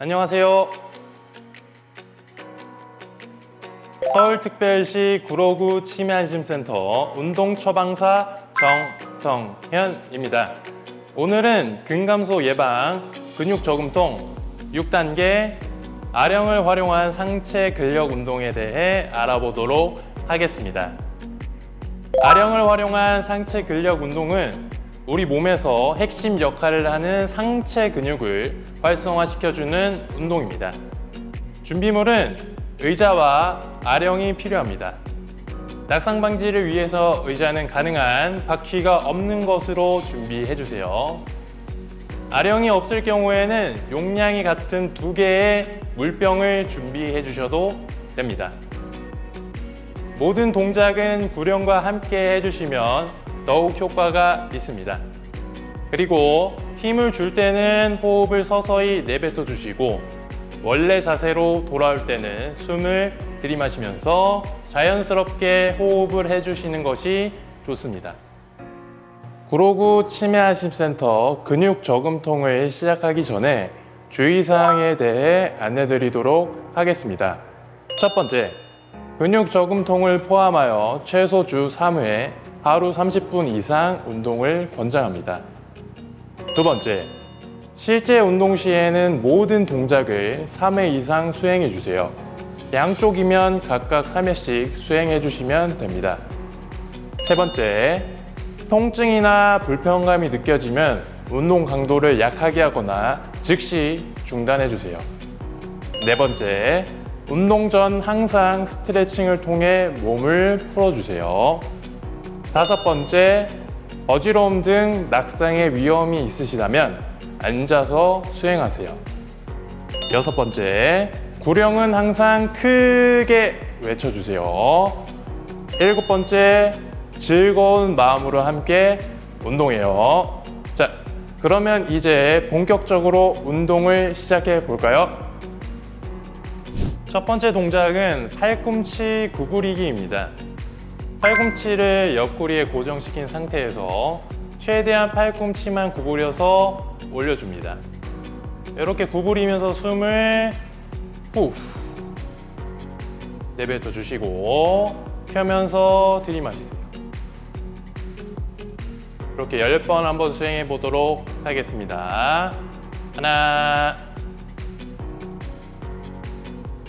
안녕하세요. 서울특별시 구로구 치매안심센터 운동처방사 정성현입니다. 오늘은 근감소 예방, 근육 저금통 6단계 아령을 활용한 상체 근력 운동에 대해 알아보도록 하겠습니다. 아령을 활용한 상체 근력 운동은 우리 몸에서 핵심 역할을 하는 상체 근육을 활성화시켜주는 운동입니다. 준비물은 의자와 아령이 필요합니다. 낙상 방지를 위해서 의자는 가능한 바퀴가 없는 것으로 준비해 주세요. 아령이 없을 경우에는 용량이 같은 두 개의 물병을 준비해 주셔도 됩니다. 모든 동작은 구령과 함께 해주시면 더욱 효과가 있습니다. 그리고 힘을 줄 때는 호흡을 서서히 내뱉어 주시고 원래 자세로 돌아올 때는 숨을 들이마시면서 자연스럽게 호흡을 해주시는 것이 좋습니다. 구로구 치매안심센터 근육 저금통을 시작하기 전에 주의사항에 대해 안내드리도록 하겠습니다. 첫 번째, 근육 저금통을 포함하여 최소 주 3회 하루 30분 이상 운동을 권장합니다. 두 번째, 실제 운동 시에는 모든 동작을 3회 이상 수행해 주세요. 양쪽이면 각각 3회씩 수행해 주시면 됩니다. 세 번째, 통증이나 불편감이 느껴지면 운동 강도를 약하게 하거나 즉시 중단해 주세요. 네 번째, 운동 전 항상 스트레칭을 통해 몸을 풀어주세요. 다섯 번째, 어지러움 등 낙상의 위험이 있으시다면 앉아서 수행하세요. 여섯 번째, 구령은 항상 크게 외쳐주세요. 일곱 번째, 즐거운 마음으로 함께 운동해요. 자, 그러면 이제 본격적으로 운동을 시작해 볼까요? 첫 번째 동작은 팔꿈치 구부리기입니다. 팔꿈치를 옆구리에 고정시킨 상태에서 최대한 팔꿈치만 구부려서 올려줍니다. 이렇게 구부리면서 숨을 후 내뱉어 주시고 펴면서 들이마시세요. 이렇게 10번 한번 수행해 보도록 하겠습니다. 하나,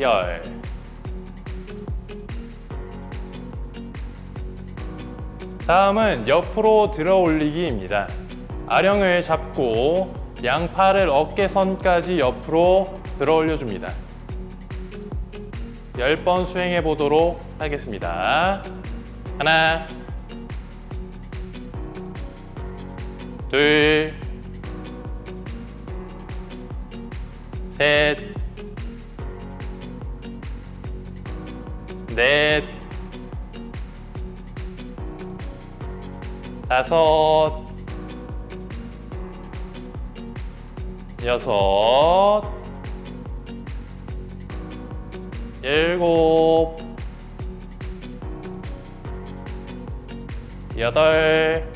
열. 다음은 옆으로 들어 올리기입니다. 아령을 잡고 양팔을 어깨선까지 옆으로 들어 올려줍니다. 10번 수행해 보도록 하겠습니다. 하나, 둘, 셋, 넷, 다섯, 여섯, 일곱, 여덟,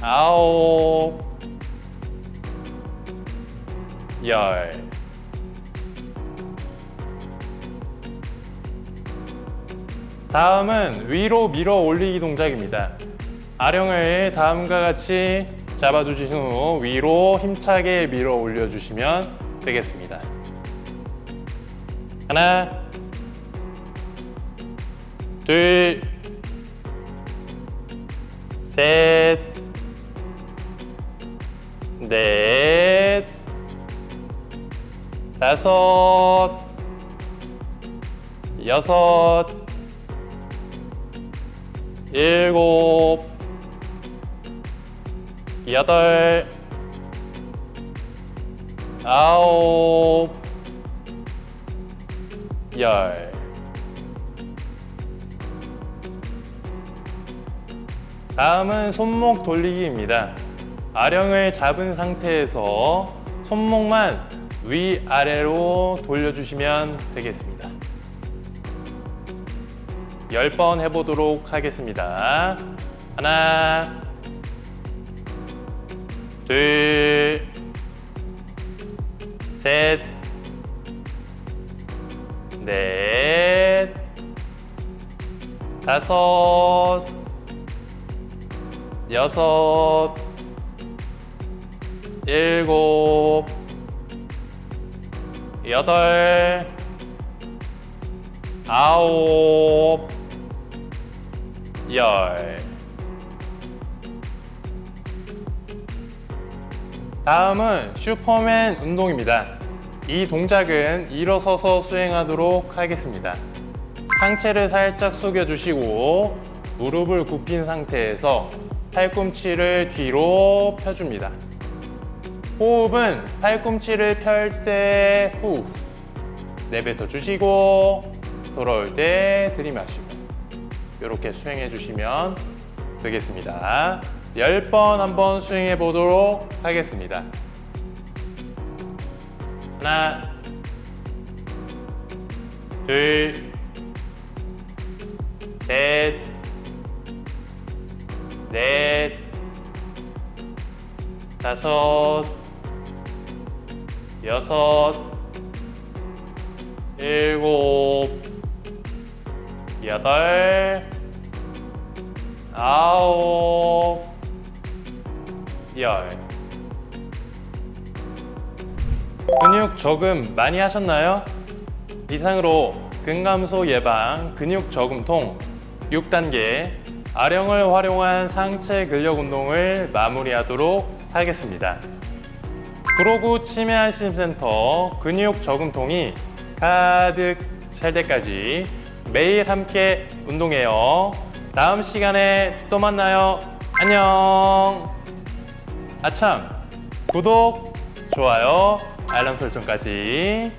아홉, 열. 다음은 위로 밀어 올리기 동작입니다. 아령을 다음과 같이 잡아주신 후 위로 힘차게 밀어 올려주시면 되겠습니다. 하나, 둘, 셋, 넷, 다섯, 여섯, 일곱, 여덟, 아홉, 열. 다음은 손목 돌리기입니다. 아령을 잡은 상태에서 손목만 위아래로 돌려주시면 되겠습니다. 10번 해보도록 하겠습니다. 하나, 둘, 셋, 넷, 다섯, 여섯, 일곱, 여덟, 아홉, 열. 다음은 슈퍼맨 운동입니다. 이 동작은 일어서서 수행하도록 하겠습니다. 상체를 살짝 숙여주시고 무릎을 굽힌 상태에서 팔꿈치를 뒤로 펴줍니다. 호흡은 팔꿈치를 펼 때 후, 내뱉어 주시고 돌아올 때 들이마시고 이렇게 수행해 주시면 되겠습니다. 10번 한번 수행해 보도록 하겠습니다. 하나, 둘, 셋, 넷, 다섯, 여섯, 일곱, 여덟, 아홉, 열. 근육 저금 많이 하셨나요? 이상으로 근감소 예방 근육 저금통 6단계 아령을 활용한 상체 근력 운동을 마무리하도록 하겠습니다. 구로구 치매안심센터 근육 저금통이 가득 찰 때까지 매일 함께 운동해요. 다음 시간에 또 만나요. 안녕. 아참 구독, 좋아요, 알람 설정까지